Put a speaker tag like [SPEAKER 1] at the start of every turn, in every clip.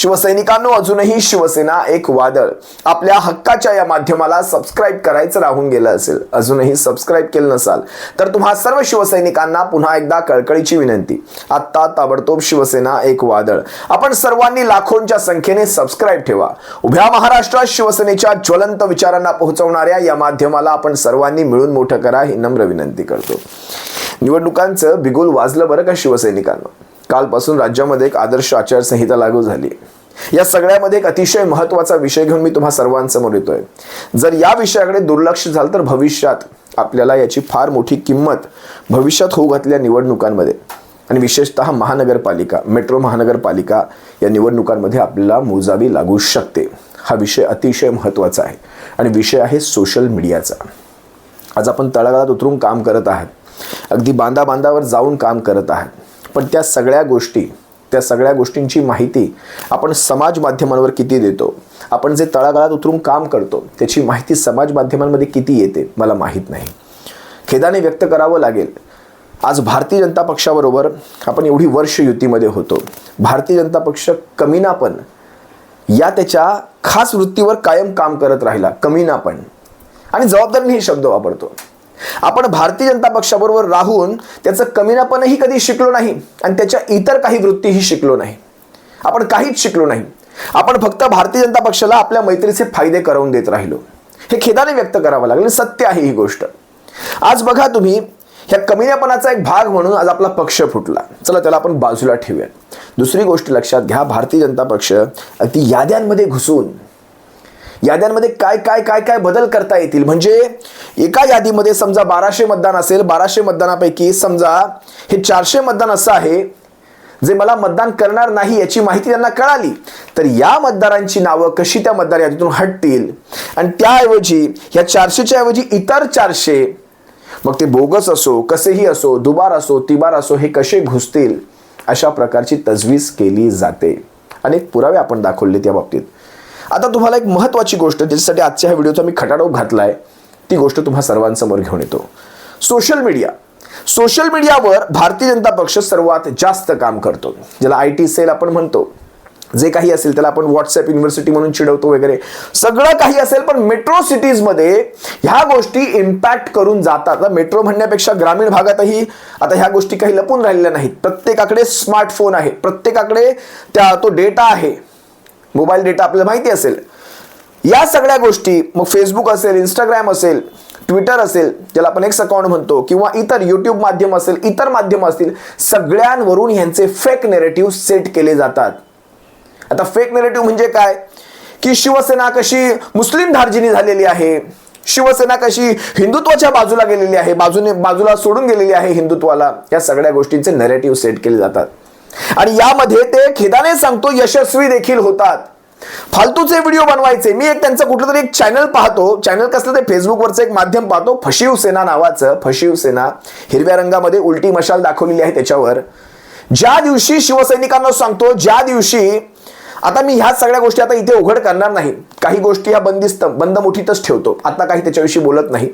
[SPEAKER 1] शिवसैनिकांनो अजूनही शिवसेना एक वादळ. आपल्या हक्काच्या या माध्यमाला सबस्क्राईब करायचं राहून गेलं असेल अजूनही सबस्क्राईब केलं नसाल तर तुम्हा सर्व शिवसैनिकांना पुन्हा एकदा कळकळीची विनंती. आत्ता ताबडतोब शिवसेना एक वादळ. आपण सर्वांनी लाखोंच्या संख्येने सबस्क्राईब ठेवा. उभ्या महाराष्ट्रात शिवसेनेच्या ज्वलंत विचारांना पोहोचवणाऱ्या या माध्यमाला आपण सर्वांनी मिळून मोठं करा ही नम्र विनंती करतो. निवडणुकांचं बिगुल वाजलं बरं का शिवसैनिकांना? कालपासून राज्यामध्ये एक आदर्श आचारसंहिता लागू झाली. या सगळ्यामध्ये एक अतिशय महत्त्वाचा विषय घेऊन मी तुम्हा सर्वांसमोर येतोय. जर या विषयाकडे दुर्लक्ष झालं तर भविष्यात आपल्याला याची फार मोठी किंमत भविष्यात होऊ घातल्या निवडणुकांमध्ये आणि विशेषतः महानगरपालिका मेट्रो महानगरपालिका या निवडणुकांमध्ये आपल्याला मोजावी लागू शकते. हा विषय अतिशय महत्त्वाचा आहे आणि विषय आहे सोशल मीडियाचा. आज आपण तळागाळात उतरून काम करत आहात. अगदी बांधा बांधावर जाऊन काम करत आहात. पण त्या सगळ्या गोष्टी त्या सगळ्या गोष्टींची माहिती आपण समाज माध्यमांवर किती देतो? आपण जे तळागाळात उतरून काम करतो त्याची माहिती समाज माध्यमांमध्ये किती येते मला माहीत नाही. खेदाने व्यक्त करावं लागेल. आज भारतीय जनता पक्षाबरोबर आपण एवढी वर्ष युतीमध्ये होतो. भारतीय जनता पक्ष कमीना पण या त्याच्या खास वृत्तीवर कायम काम करत राहिला कमीना पण. आणि जबाबदारीने हे शब्द वापरतो. आपण भारतीय जनता पक्षाबरोबर राहून त्याचं कमीनापणही कधी शिकलो नाही आणि त्याच्या इतर काही वृत्तीही शिकलो नाही. आपण काहीच शिकलो नाही. आपण फक्त भारतीय जनता पक्षाला आपल्या मैत्रीचे फायदे करवून देत राहिलो. हे खेदाने व्यक्त करावं लागलं. सत्य आहे ही गोष्ट. आज बघा तुम्ही ह्या कमीनापणाचा एक भाग म्हणून आज आपला पक्ष फुटला. चला त्याला आपण बाजूला ठेवूया दुसरी गोष्ट लक्षात घ्या. भारतीय जनता पक्ष अगदी याद्यांमध्ये घुसून याद्यांमध्ये काय काय काय काय बदल करता येतील? म्हणजे एका यादीमध्ये समजा बाराशे मतदान असेल बाराशे मतदानापैकी समजा हे चारशे मतदान असं आहे जे मला मतदान करणार नाही याची माहिती त्यांना कळाली तर या मतदारांची नावं कशी त्या मतदार यादीतून हटतील? आणि त्याऐवजी या चारशेच्या ऐवजी इतर चारशे मग ते बोगस असो कसेही असो दुबार असो तिबार असो हे कसे घुसतील? अशा प्रकारची तजवीज केली जाते. अनेक पुरावे आपण दाखवले त्या बाबतीत. आता तुम्हाला एक महत्त्वाची गोष्ट ज्याच्यासाठी आजच्या ह्या व्हिडिओचा मी खटाडोप आहे ती गोष्ट तुम्हा सर्वांसमोर घेऊन येतो. Social media. सोशल मीडियावर भारतीय जनता पक्ष सर्वात जास्त काम करतो. ज्याला आय टी सेल आपण म्हणतो. जे काही असेल त्याला आपण व्हॉट्सअप युनिव्हर्सिटी म्हणून चिडवतो वगैरे. सगळं काही असेल पण मेट्रो सिटीजमध्ये ह्या गोष्टी इम्पॅक्ट करून जातात. मेट्रो म्हणण्यापेक्षा ग्रामीण भागातही आता ह्या गोष्टी काही लपून राहिलेल्या नाहीत. प्रत्येकाकडे स्मार्टफोन आहे. प्रत्येकाकडे त्या तो डेटा आहे. मोबाईल डेटा आपल्याला माहिती असेल. या सगळ्या गोष्टी मग फेसबुक असेल इंस्टाग्राम असेल ट्विटर असेल ज्याला आपण एक्स अकाउंट म्हणतो किंवा इतर युट्यूब माध्यम असेल इतर माध्यम असतील सगळ्यांवरून ह्यांचे फेक नेरेटिव्ह सेट केले जातात. आता फेक नेरेटिव्ह म्हणजे काय? की शिवसेना कशी मुस्लिम धार्जिनी झालेली आहे शिवसेना कशी हिंदुत्वाच्या बाजूला गेलेली आहे बाजूने बाजूला सोडून गेलेली आहे हिंदुत्वाला या सगळ्या गोष्टींचे नेरेटिव्ह सेट केले जातात. आणि यामध्ये ते खेदाने सांगतो यशस्वी देखील होतात. फालतूचे व्हिडिओ बनवायचे. मी एक त्यांचं कुठलं तरी एक चॅनल पाहतो. चॅनल कसलं ते? फेसबुकवरचं एक माध्यम पाहतो. फशीव सेना नावाचं फशीव सेना हिरव्या रंगामध्ये उलटी मशाल दाखवलेली आहे त्याच्यावर. ज्या दिवशी शिवसैनिकांना सांगतो ज्या दिवशी आता मी ह्या सगळ्या गोष्टी आता इथे उघड करणार नाही. काही गोष्टी ह्या बंदिस्त बंद मुठीतच ठेवतो. आता काही त्याच्याविषयी बोलत नाही.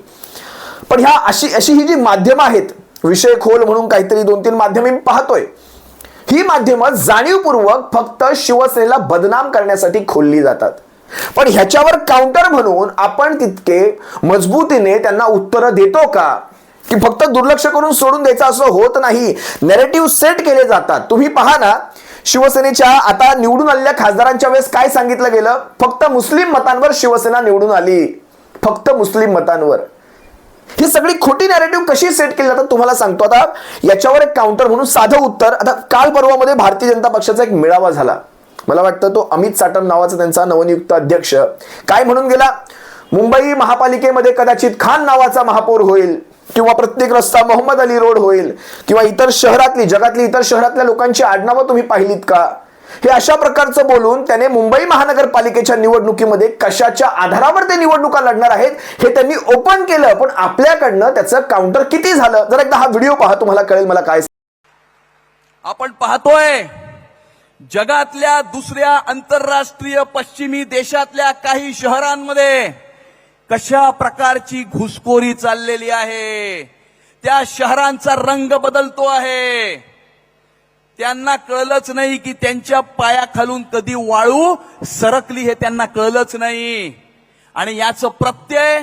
[SPEAKER 1] पण ह्या अशी अशी ही जी माध्यमं आहेत विषय खोल म्हणून काहीतरी दोन तीन माध्यमे मी पाहतोय. ही माध्यमं जाणीवपूर्वक फक्त शिवसेनेला बदनाम करण्यासाठी खोलली जातात. पण ह्याच्यावर काउंटर म्हणून आपण तितके मजबूतीने त्यांना उत्तरं देतो का? की फक्त दुर्लक्ष करून सोडून द्यायचं असं होत नाही. नेरेटिव्ह सेट केले जातात. तुम्ही पहा ना शिवसेनेच्या आता निवडून आलेल्या खासदारांच्या वेळेस काय सांगितलं गेलं? फक्त मुस्लिम मतांवर शिवसेना निवडून आली. फक्त मुस्लिम मतांवर. ही सगळी खोटी नॅरेटिव्ह कशी सेट केली जातात तुम्हाला सांगतो. आता याच्यावर एक काउंटर म्हणून साधं उत्तर आता काल परवामध्ये भारतीय जनता पक्षाचा एक मेळावा झाला. मला वाटतं तो अमित साटम नावाचा त्यांचा नवनियुक्त अध्यक्ष. काय म्हणून गेला? मुंबई महापालिकेमध्ये कदाचित खान नावाचा महापौर होईल किंवा प्रत्येक रस्ता मोहम्मद अली रोड होईल किंवा इतर शहरातली जगातली इतर शहरातल्या लोकांची आडनावं तुम्ही पाहिलीत का? हे अशा प्रकारचं बोलून त्याने मुंबई महानगरपालिकेच्या निवडणुकीमध्ये कशाच्या आधारावर ते निवडणुका लढणार आहेत हे त्यांनी ओपन केलं. पण आपल्याकडनं त्याचं काउंटर किती झालं? जर एकदा हा व्हिडिओ पहा तुम्हाला कळेल मला काय
[SPEAKER 2] आपण पाहतोय जगातल्या दुसऱ्या आंतरराष्ट्रीय पश्चिमी देशातल्या काही शहरांमध्ये कशा प्रकारची घुसखोरी चाललेली आहे? त्या शहरांचा रंग बदलतो आहे. त्यांना कळलंच नाही की त्यांच्या पायाखालून कधी वाळू सरकली हे त्यांना कळलंच नाही. आणि याचं प्रत्यय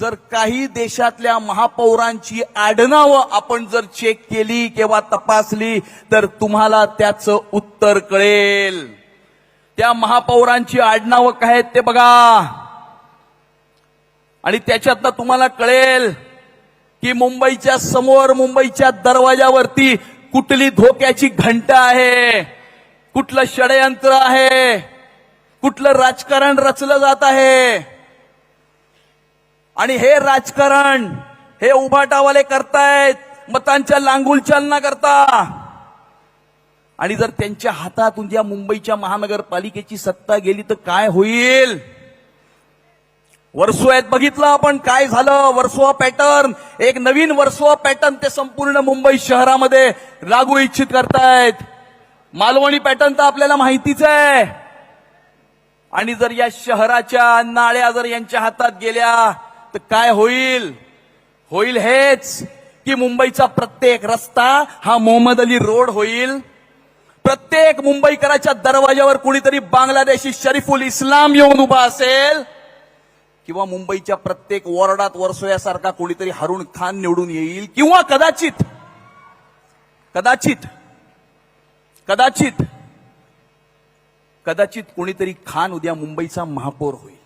[SPEAKER 2] जर काही देशातल्या महापौरांची आडनावं आपण जर चेक केली किंवा तपासली तर तुम्हाला त्याचं उत्तर कळेल. त्या महापौरांची आडनावं काय आहेत ते बघा. आणि त्याच्यातनं तुम्हाला कळेल की मुंबईच्या समोर मुंबईच्या दरवाजावरती कुठली धोक्याची घंटा आहे? कुठलं षडयंत्र आहे? कुठलं राजकारण रचलं जात आहे? आणि हे राजकारण हे उभाटावाले करतायत मतांच्या लांगुलचालना करता. आणि जर त्यांच्या हातातून या मुंबईच्या महानगरपालिकेची सत्ता गेली तर काय होईल? वर्सोयात बघितलं आपण काय झालं. वर्सोवा पॅटर्न. एक नवीन वर्सोवा पॅटर्न ते संपूर्ण मुंबई शहरामध्ये लागू इच्छित करतायत. मालवणी पॅटर्न तर आपल्याला माहितीच आहे. आणि जर या शहराच्या नाळ्या जर यांच्या हातात गेल्या तर काय होईल? होईल हेच की मुंबईचा प्रत्येक रस्ता हा मोहम्मद अली रोड होईल. प्रत्येक मुंबईकराच्या दरवाजावर कुणीतरी बांगलादेशी शरीफुल इस्लाम येऊन उभा असेल. किंवा मुंबईच्या प्रत्येक वॉर्डात वर्सोयासारखा कोणीतरी हरुण खान निवडून येईल किंवा कदाचित कदाचित कदाचित कदाचित कोणीतरी खान उद्या मुंबईचा महापौर होईल.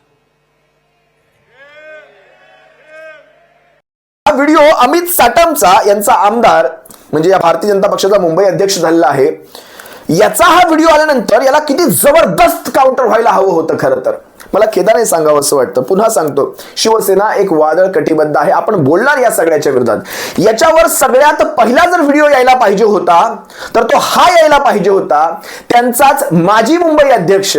[SPEAKER 1] हा व्हिडिओ अमित साटमचा यांचा आमदार म्हणजे या भारतीय जनता पक्षाचा मुंबई अध्यक्ष झालेला आहे. याचा हा व्हिडिओ आल्यानंतर याला किती जबरदस्त काउंटर व्हायला हवं होतं खरं तर. मला खेदाने सांगावं असं वाटतं. पुन्हा सांगतो. शिवसेना एक वादळ कटिबद्ध आहे. आपण बोलणार या सगळ्याच्या विरोधात. याच्यावर सगळ्यात पहिला जर व्हिडिओ यायला पाहिजे होता तर तो हा यायला पाहिजे होता. त्यांचाच माजी मुंबई अध्यक्ष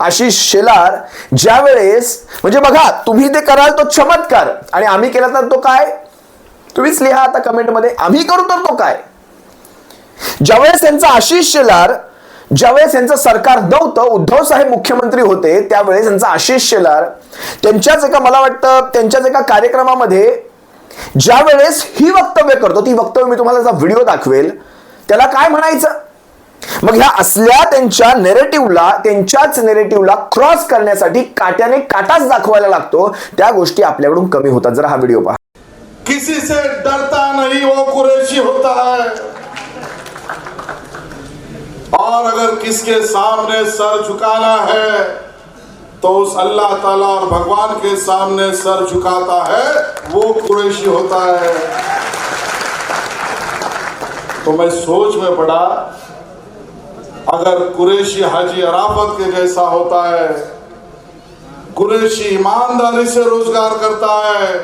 [SPEAKER 1] आशिष शेलार ज्या वेळेस म्हणजे बघा तुम्ही ते कराल तो चमत्कार. आणि आम्ही केला तर तो काय? तुम्हीच लिहा आता कमेंटमध्ये आम्ही करू तर तो काय? ज्यावेळेस त्यांचा आशिष शेलार ज्यावेळेस यांचं सरकार नव्हतं उद्धव साहेब मुख्यमंत्री होते त्यावेळेस यांचा आशिष शेलार त्यांच्याच एका मला वाटतं त्यांच्याच एका कार्यक्रमामध्ये ज्या वेळेस ही वक्तव्य करतो ती वक्तव्य मी तुम्हाला व्हिडिओ दाखवेल त्याला काय म्हणायचं? मग ह्या असल्या त्यांच्या नेरेटिव्हला त्यांच्याच नेरेटिव्हला क्रॉस करण्यासाठी काट्याने काटाच दाखवायला लागतो त्या गोष्टी आपल्याकडून कमी होतात. जरा हा व्हिडिओ पहा.
[SPEAKER 3] किसी से डरता नहीं वो कुरेशी होता है। और अगर किसके सामने सर झुकाना है तो उस अल्लाह ताला और भगवान के सामने सर झुकाता है वो कुरेशी होता है। तो मैं सोच में पड़ा अगर कुरेशी हाजी अराफत के जैसा होता है कुरेशी ईमानदारी से रोजगार करता है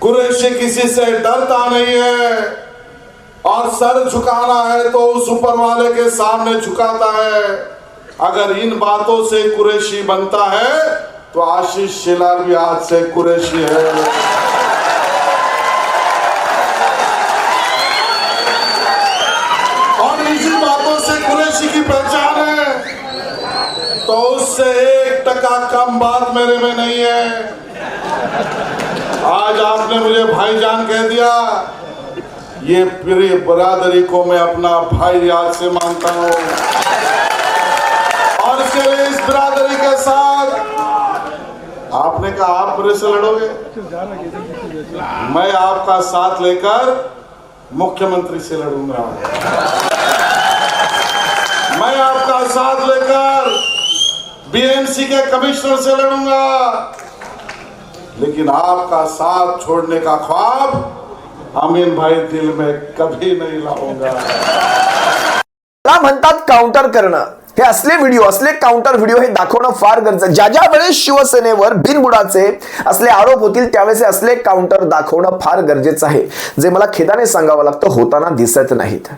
[SPEAKER 3] कुरेशी किसी से डरता नहीं है और सर झुकाना है तो उस ऊपर वाले के सामने झुकाता है। अगर इन बातों से कुरेशी बनता है तो आशीष शिला भी आज से कुरेशी है। और इसी बातों से कुरेशी की पहचान है तो उससे एक टका कम बात मेरे में नहीं है। आज आपने मुझे भाईजान कह दिया ये पूरी बरादरी को मैं अपना भाई आज से मानता हूँ। और लिए इस बरादरी के साथ आपने कहा आप मेरे से लड़ोगे? मैं आपका साथ लेकर मुख्यमंत्री से लड़ूँगा। मैं आपका साथ लेकर बीएमसी के कमिश्नर से लड़ूँगा। लेकिन आपका साथ छोड़ने का ख्वाब अमीन भाई दिल में कभी नहीं लाऊंगा।
[SPEAKER 1] त्याला म्हणतात काउंटर करणं. हे असले व्हिडिओ असले काउंटर व्हिडिओ हे दाखवणं फार गरजेचं. ज्या ज्या वेळेस शिवसेनेवर बिनबुडाचे असले आरोप होतील त्यावेळेस असले काउंटर दाखवणं फार गरजेचं आहे. जे मला खेदाने सांगावं लागतं होताना दिसत नाहीत.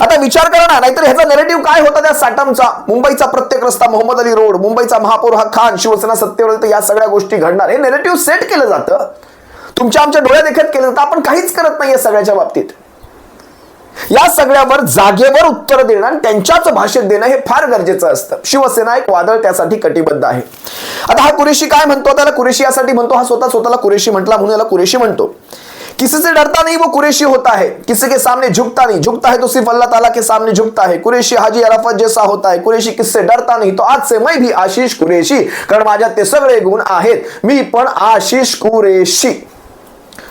[SPEAKER 1] आता विचार करा ना नाहीतर ह्याचा नेरेटिव्ह काय होता त्या साटमचा? मुंबईचा प्रत्येक रस्ता मोहम्मद अली रोड मुंबईचा महापौर हा खान शिवसेना सत्तेवर तर या सगळ्या गोष्टी घडणार. हे नेरेटिव्ह सेट केलं जातं. तुमच्या आमच्या डोळ्या देखत केलं जातं. आपण काहीच करत नाही या सगळ्याच्या बाबतीत. या सगळ्यावर जागेवर उत्तर देणं आणि त्यांच्याच भाषेत देणं हे फार गरजेचं असतं. शिवसेना एक वादळ त्यासाठी कटिबद्ध आहे. आता हा कुरेशी काय म्हणतो? त्याला कुरेशी यासाठी म्हणतो. हा स्वतः स्वतःला कुरेशी म्हटला म्हणून याला कुरेशी म्हणतो. किसी से डरता नहीं वो कुरेशी होता है किसी के सामने झुकता नहीं. झुकता है तो सिर्फ अल्लाह ताला के सामने झुकता है. कुरेशी हाजी अराफत जैसा होता है. कुरेशी किससे डरता नहीं? तो आज से मैं भी आशीष कुरेशी. कारण माझ्यात ते सगळे गुण आहेत. मी पण आशिष कुरेशी.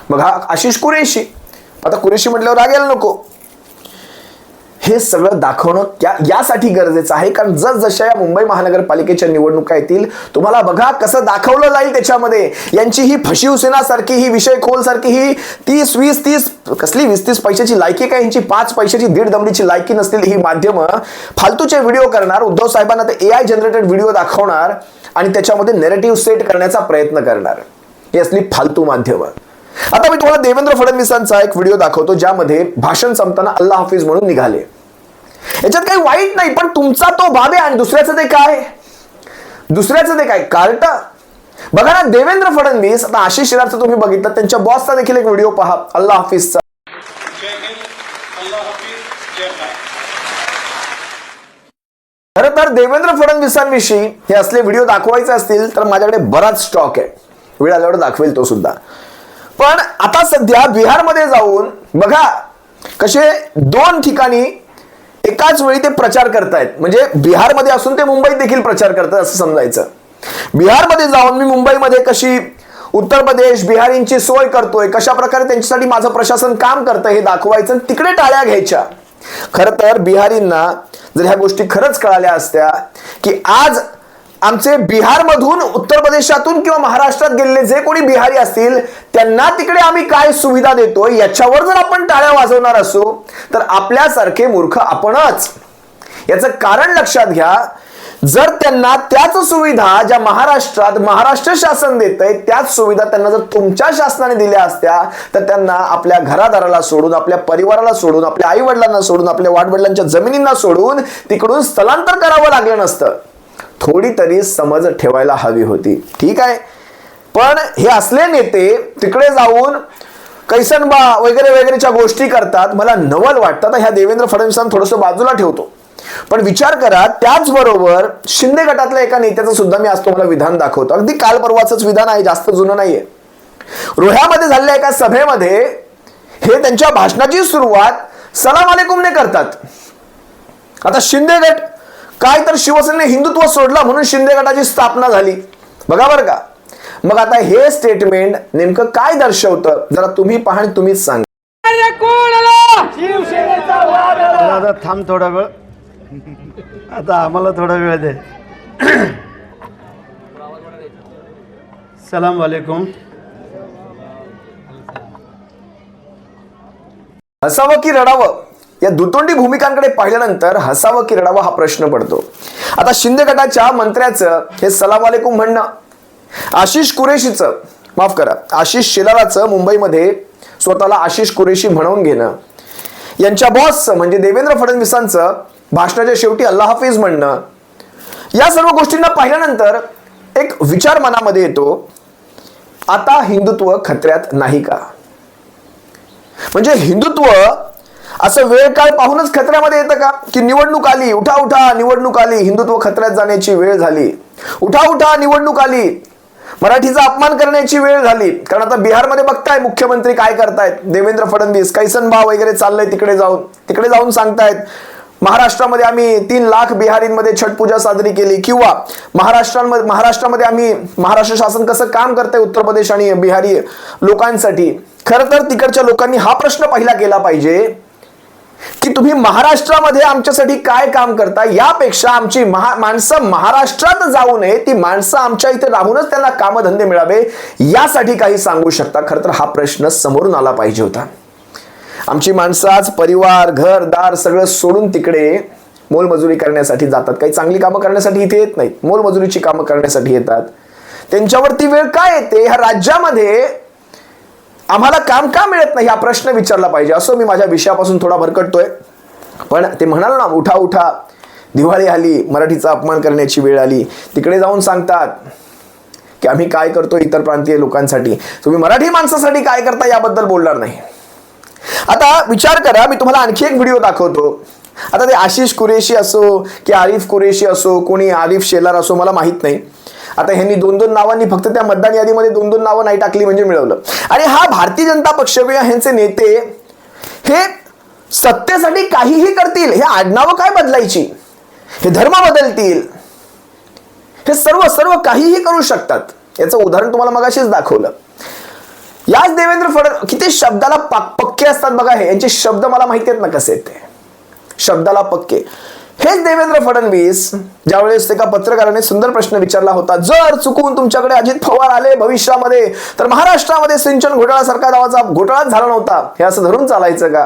[SPEAKER 1] मग हा आशिष कुरेशी. आता कुरेशी म्हटल्यावर रागायला नको. हे सगळं दाखवणं त्या यासाठी गरजेचं आहे. कारण जसजशा या मुंबई महानगरपालिकेच्या निवडणुका येतील तुम्हाला बघा कसं दाखवलं जाईल त्याच्यामध्ये. यांची ही फशिवसेना ही विषय खोल सारखी ही तीस वीस तीस कसली वीस तीस पैशाची लायकी काय? यांची पाच पैशाची दीड दमडीची लायकी नसतील ही माध्यमं. फालतूचे व्हिडिओ करणार. उद्धव साहेबांना ते ए आय जनरेटेड व्हिडिओ दाखवणार आणि त्याच्यामध्ये नेरेटिव्ह सेट करण्याचा प्रयत्न करणार. ही असली फालतू माध्यमं. आता मी तुम्हाला देवेंद्र फडणवीसांचा एक व्हिडिओ दाखवतो ज्यामध्ये भाषण संपताना अल्लाह हाफिज म्हणून निघाले. याच्यात काही वाईट नाही पण तुमचा तो बाब आहे आणि दुसऱ्याचं ते काय? दुसऱ्याचं ते काय? कार्ट? बघा ना देवेंद्र फडणवीस आता आशिष शेलारचं तुम्ही बघितलं त्यांच्या बॉसचा देखील एक व्हिडिओ पहा अल्लाह हाफिजचा. खरं तर देवेंद्र फडणवीसांविषयी हे असले व्हिडिओ दाखवायचे असतील तर माझ्याकडे बराच स्टॉक आहे. वेळ आल्यावर दाखवेल तो सुद्धा. पण आता सध्या बिहारमध्ये जाऊन बघा कसे दोन ठिकाणी एकाच वेळी ते प्रचार करतायत. म्हणजे बिहारमध्ये असून ते मुंबईत देखील प्रचार करतात असं समजायचं. बिहारमध्ये जाऊन मी मुंबईमध्ये कशी उत्तर प्रदेश बिहारींची सोय करतोय कशा प्रकारे त्यांच्यासाठी माझं प्रशासन काम करतं हे दाखवायचं आणि तिकडे टाळ्या घ्यायच्या. खरं तर बिहारींना जर ह्या गोष्टी खरंच कळाल्या असत्या की आज आमचे बिहारमधून उत्तर प्रदेशातून किंवा महाराष्ट्रात गेलेले जे कोणी बिहारी असतील त्यांना तिकडे आम्ही काय सुविधा देतो याच्यावर जर आपण टाळ्या वाजवणार असू तर आपल्यासारखे मूर्ख आपणच. याचं कारण लक्षात घ्या जर त्यांना त्याच सुविधा ज्या महाराष्ट्रात महाराष्ट्र शासन देत आहे त्याच सुविधा त्यांना जर तुमच्या शासनाने दिल्या असत्या तर त्यांना आपल्या घरादाराला सोडून आपल्या परिवाराला सोडून आपल्या आई वडिलांना सोडून आपल्या वाडवडिलांच्या जमिनींना सोडून तिकडून स्थलांतर करावं लागलं नसतं. थोडी तरी समज ठेवायला हवी होती. ठीक आहे? पण हे असले नेते तिकडे जाऊन कैसनबा वगैरे वगैरेच्या गोष्टी करतात. मला नवल वाटतं. तर ह्या देवेंद्र फडणवीसांना थोडंसं बाजूला ठेवतो. पण विचार करा त्याचबरोबर शिंदे गटातल्या एका नेत्याचं सुद्धा मी आज तुम्हाला विधान दाखवतो. अगदी काल परवाचंच विधान आहे जास्त जुनं नाहीये. रोह्यामध्ये झालेल्या एका सभेमध्ये हे त्यांच्या भाषणाची सुरुवात सलाम अलेकुमने करतात. आता शिंदे गट काय तर शिवसेनेने हिंदुत्व सोडलं म्हणून शिंदे गटाची स्थापना झाली. बघा बरं का. मग आता हे स्टेटमेंट नेमकं काय दर्शवतं? जरा तुम्ही पहा आणि तुम्हीच सांगा.
[SPEAKER 4] आता थांब थोडा वेळ. आता आम्हाला थोडा वेळ दे. सलाम वालेकुम.
[SPEAKER 1] हसावं की रडावं? या दुतोंडी भूमिकांकडे पाहिल्यानंतर हसावं की रडावं हा प्रश्न पडतो. आता शिंदे गटाच्या मंत्र्याचं हे सलाम वालेकुम म्हणणं. आशिष कुरेशीचं माफ करा आशिष शेलाराचं मुंबईमध्ये स्वतःला आशिष कुरेशी म्हणवून घेणं. यांच्या बॉसचं म्हणजे देवेंद्र फडणवीसांचं भाषणाच्या शेवटी अल्ला हाफिज म्हणणं. या सर्व गोष्टींना पाहिल्यानंतर एक विचार मनामध्ये येतो आता हिंदुत्व खतऱ्यात नाही का? म्हणजे हिंदुत्व असं वेळ काळ पाहूनच खतऱ्यामध्ये येतं का? की निवडणूक आली उठा उठा निवडणूक आली हिंदुत्व खतऱ्यात जाण्याची वेळ झाली. उठा उठा निवडणूक आली. मराठीचा अपमान करण्याची वेळ झाली. कारण आता बिहारमध्ये बघताय मुख्यमंत्री काय करतायत? देवेंद्र फडणवीस कैसन भाव वगैरे चाललंय तिकडे जाऊन. तिकडे जाऊन सांगतायत महाराष्ट्रामध्ये आम्ही तीन लाख बिहारींमध्ये छठ पूजा साजरी केली. किंवा महाराष्ट्रामध्ये महाराष्ट्रामध्ये आम्ही महाराष्ट्र शासन कसं काम करतंय उत्तर प्रदेश आणि बिहारी लोकांसाठी? खरं तर तिकडच्या लोकांनी हा प्रश्न पहिला केला पाहिजे की तुम्ही महाराष्ट्रामध्ये आमच्यासाठी काय काम करता? यापेक्षा आमची महा माणसं महाराष्ट्रात जाऊ नये ती माणसं आमच्या इथे राहूनच त्यांना कामधंदे मिळावे यासाठी काही सांगू शकता? खरं तर हा प्रश्न समोरून आला पाहिजे होता. आमची माणसं आज परिवार घर दार सगळं सोडून तिकडे मोलमजुरी करण्यासाठी जातात. काही चांगली कामं करण्यासाठी इथे येत नाहीत. मोलमजुरीची कामं करण्यासाठी येतात. त्यांच्यावरती वेळ काय येते? ह्या राज्यामध्ये आम्हाला काम का मिळत नाही? हा प्रश्न विचारला पाहिजे. असो मी माझ्या विषयापासून थोडा भरकटतोय. पण ते म्हणाल ना उठा उठा. दिवाळी आली मराठीचा अपमान करण्याची वेळ आली. तिकडे जाऊन सांगतात की आम्ही काय करतो इतर प्रांतीय लोकांसाठी? तुम्ही मराठी माणसासाठी काय करता याबद्दल बोलणार नाही. आता विचार करा मी तुम्हाला आणखी एक व्हिडिओ दाखवतो. आता ते आशिष कुरेशी असो की आरिफ कुरेशी असो कोणी आरिफ शेलार असो मला माहीत नाही. आता ह्यांनी दोन दोन नावांनी फक्त त्या मतदान यादीमध्ये दोन दोन नावं नाही टाकली म्हणजे मिळवलं. आणि हा भारतीय जनता पक्ष किंवा ह्यांचे नेते हे सत्तेसाठी काहीही करतील हे आडनावं काय बदलायची? हे धर्म बदलतील? हे सर्व सर्व काहीही करू शकतात. याचं उदाहरण तुम्हाला मगाशीच दाखवलं. याच देवेंद्र फडणवीस किती शब्दाला पक्के असतात बघा हे. यांचे शब्द मला माहिती आहेत ना कसे ते. शब्दाला पक्के. हेच देवेंद्र फडणवीस ज्यावेळेस एका पत्रकाराने सुंदर प्रश्न विचारला होता जर चुकून तुमच्याकडे अजित पवार आले भविष्यामध्ये तर महाराष्ट्रामध्ये सिंचन घोटाळासारखा नावाचा घोटाळाच झाला नव्हता. हे असं धरून चालायचं का?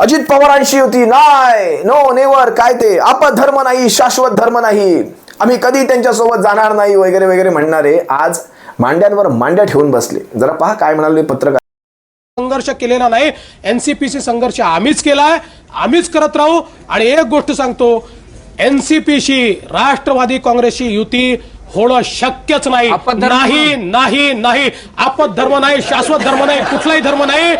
[SPEAKER 1] अजित पवारांशी होती नाय नो नेवर काय ते? आप धर्म नाही शाश्वत धर्म नाही. आम्ही कधी त्यांच्यासोबत जाणार नाही वगैरे वगैरे म्हणणारे आज मांड्यांवर मांड्या ठेवून बसले. जरा पहा काय म्हणाले पत्रकार.
[SPEAKER 5] संघर्ष केलेला नाही. एनसीपीसी संघर्ष आम्हीच केलाय आम्हीच करत राहू. आणि एक गोष्ट सांगतो. एनसीपीशी राष्ट्रवादी काँग्रेसची युती होणं शक्यच नाही. नाही नाही. नाही आपत धर्म नाही शाश्वत धर्म नाही कुठलाही धर्म नाही.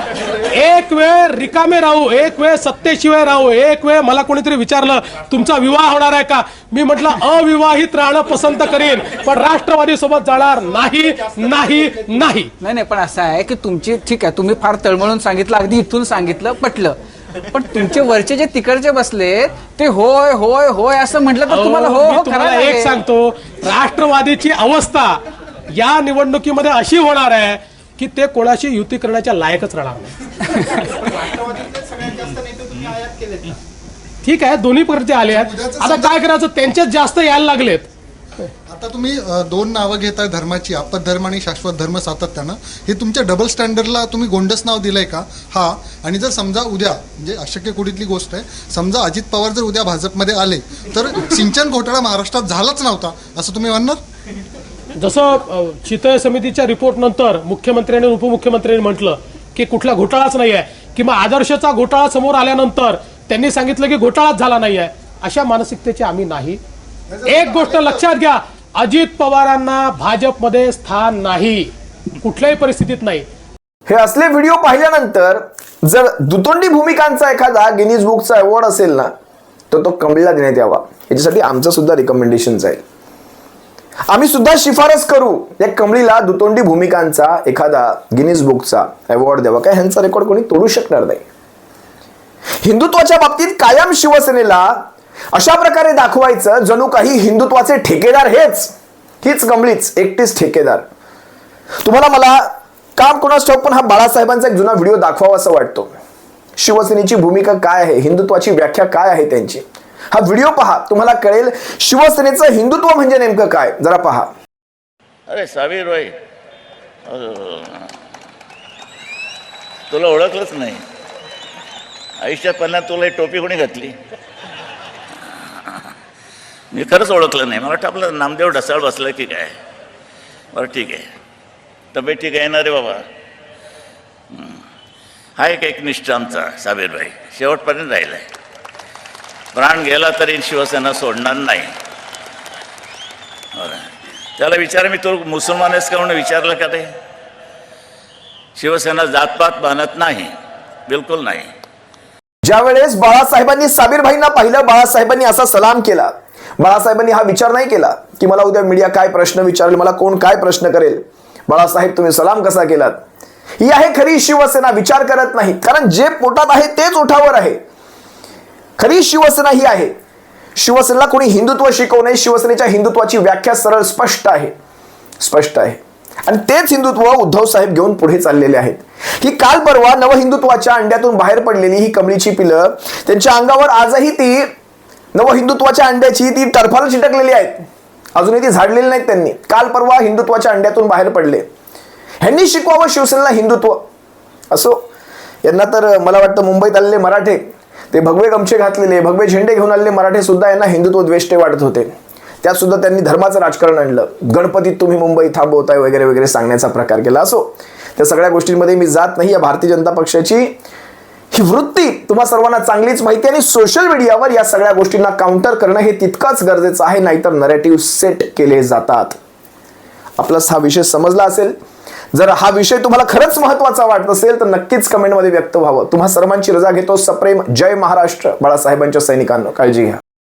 [SPEAKER 5] एक वेळ रिकामे राहू एक वेळ सत्तेशिवाय राहू एक वेळ मला कोणीतरी विचारलं तुमचा विवाह होणार आहे का? मी म्हटलं अविवाहित राहणं पसंत करीन पण राष्ट्रवादी सोबत जाणार नाही नाही नाही.
[SPEAKER 6] नाही नाही पण असं आहे की तुमची ठीक आहे तुम्ही फार तळमळून सांगितलं अगदी इथून सांगितलं पटलं. पण तुमचे वरचे जे तिकडचे बसले ते होय होय होय असं म्हटलं तर तुम्हाला हो हो
[SPEAKER 5] तुम्हाला
[SPEAKER 6] करायला
[SPEAKER 5] एक
[SPEAKER 6] लागेल.
[SPEAKER 5] सांगतो राष्ट्रवादीची अवस्था या निवडणुकीमध्ये अशी होणार आहे की ते कोणाशी युती करण्याच्या लायकच राहणार नाही. ठीक आहे दोन्ही प्रकारचे आले आहेत. आता काय करायचं? त्यांचेच जास्त यायला लागलेत.
[SPEAKER 7] आता तुम्ही अ, दोन नावं घेताय धर्माची आपत धर्म आणि शाश्वत धर्म सातत्यानं. हे तुमच्या डबल स्टँडर्डला तुम्ही गोंडस नाव दिलंय का? हा. आणि जर समजा उद्या म्हणजे अशक्य कुडीतली गोष्ट आहे समजा अजित पवार जर उद्या भाजपमध्ये आले तर सिंचन घोटाळा महाराष्ट्रात झालाच नव्हता असं तुम्ही म्हणणार?
[SPEAKER 5] जसं अ, समितीच्या रिपोर्ट नंतर मुख्यमंत्र्यांनी आणि उपमुख्यमंत्र्यांनी म्हटलं की कुठला घोटाळाच नाही आहे किंवा आदर्शचा घोटाळा समोर आल्यानंतर त्यांनी सांगितलं की घोटाळाच झाला नाही आहे अशा मानसिकतेचे आम्ही नाही. एक गोष्ट लक्षात घ्या अजित पवारांना भाजपमध्ये स्थान नाही. कुठल्याही परिस्थितीत नाही.
[SPEAKER 1] हे असले व्हिडिओ पाहिल्यानंतर जर दुतोंडी भूमिकांचा एखादा गिनीज बुकचा अवॉर्ड असेल ना तर तो कमळीला देण्यात यावा. याच्यासाठी आमचं सुद्धा रिकमेंडेशन जाईल आम्ही सुद्धा शिफारस करू या कमळीला दुतोंडी भूमिकांचा एखादा गिनीज बुकचा अवॉर्ड द्यावा. काय ह्यांचा रेकॉर्ड कोणी तोडू शकणार नाही. हिंदुत्वाच्या बाबतीत कायम शिवसेनेला अशा प्रकारे दाखवायचं जणू काही हिंदुत्वाचे ठेकेदार हेच. हीच कमळीच एकटीच ठेकेदार. तुम्हाला मला काम कोणाच ठाऊक पण हा बाळासाहेबांचा एक जुना व्हिडिओ दाखवावा असं वाटतो. शिवसेनेची भूमिका काय आहे? हिंदुत्वाची व्याख्या काय आहे त्यांची? हा व्हिडिओ पहा तुम्हाला कळेल शिवसेनेचं हिंदुत्व म्हणजे नेमकं काय? जरा पहा.
[SPEAKER 8] अरे सावीर भाई तुला ओळखलंच नाही. आयुष्यात पहिल्यांदा तुला टोपी कोणी घातली? मी खरंच ओळखलं नाही. मला वाटतं आपलं नामदेव ढसाळ बसलं की काय? बरं ठीक आहे. तब्येत ठीक आहे ना रे बाबा? हा एक एकनिष्ठ आमचा साबीरभाई. शेवटपर्यंत राहिला आहे प्राण गेला तरी शिवसेना सोडणार नाही. बरं. त्याला विचार मी तो मुसलमान आहेस का म्हणून विचारलं का ते? शिवसेना जातपात बांधत नाही. बिलकुल नाही.
[SPEAKER 1] ज्यावेळेस बाळासाहेबांनी साबीरभाईंना पाहिलं बाळासाहेबांनी असा सलाम केला. बाळासाहेबांनी हा विचार नाही केला की मला उद्या मीडिया काय प्रश्न विचारेल मला कोण काय प्रश्न करेल? बाळासाहेब तुम्ही सलाम कसा केलात? ही आहे खरी शिवसेना विचार करत नाही. कारण जे पोटात आहे तेच ओठावर आहे. खरी शिवसेना ही आहे. शिवसेनेला कोणी हिंदुत्व शिकवू नये शिवसेनेच्या हिंदुत्वाची व्याख्या सरळ स्पष्ट आहे. स्पष्ट आहे. आणि तेच हिंदुत्व उद्धव साहेब घेऊन पुढे चाललेले आहेत. ही काल परवा नवहिंदुत्वाच्या अंड्यातून बाहेर पडलेली ही कमळीची पिलं त्यांच्या अंगावर आजही ती नवहिंदुत्वाच्या अंड्याची ती टरफाल चिटकलेली आहेत. अजूनही ती झाडलेली नाहीत त्यांनी. काल परवा हिंदुत्वाच्या अंड्यातून बाहेर पडले. ह्यांनी शिकवावं शिवसेनेला हिंदुत्व. असो यांना तर मला वाटतं मुंबईत आलेले मराठे ते भगवे गमछे घातलेले भगवे झेंडे घेऊन आलेले मराठे सुद्धा यांना हिंदुत्व द्वेष्टे वाटत होते. त्यात सुद्धा त्यांनी धर्माचं राजकारण आणलं. गणपतीत तुम्ही मुंबई थांबवताय वगैरे वगैरे सांगण्याचा प्रकार केला. असो त्या सगळ्या गोष्टींमध्ये मी जात नाही. या भारतीय जनता पक्षाची ही वृत्ती तुम्हा सर्वांना चांगलीच माहिती आणि सोशल मीडियावर या सगळ्या गोष्टींना काउंटर करणं हे तितकंच गरजेचं आहे नाहीतर नरेटिव्ह सेट केले जातात. आपलाच हा विषय समजला असेल. जर हा विषय तुम्हाला खरंच महत्त्वाचा वाटत असेल तर नक्कीच कमेंटमध्ये व्यक्त व्हावं. तुम्हा सर्वांची रजा घेतो. सप्रेम जय महाराष्ट्र. बाळासाहेबांच्या सैनिकांना काळजी घ्या.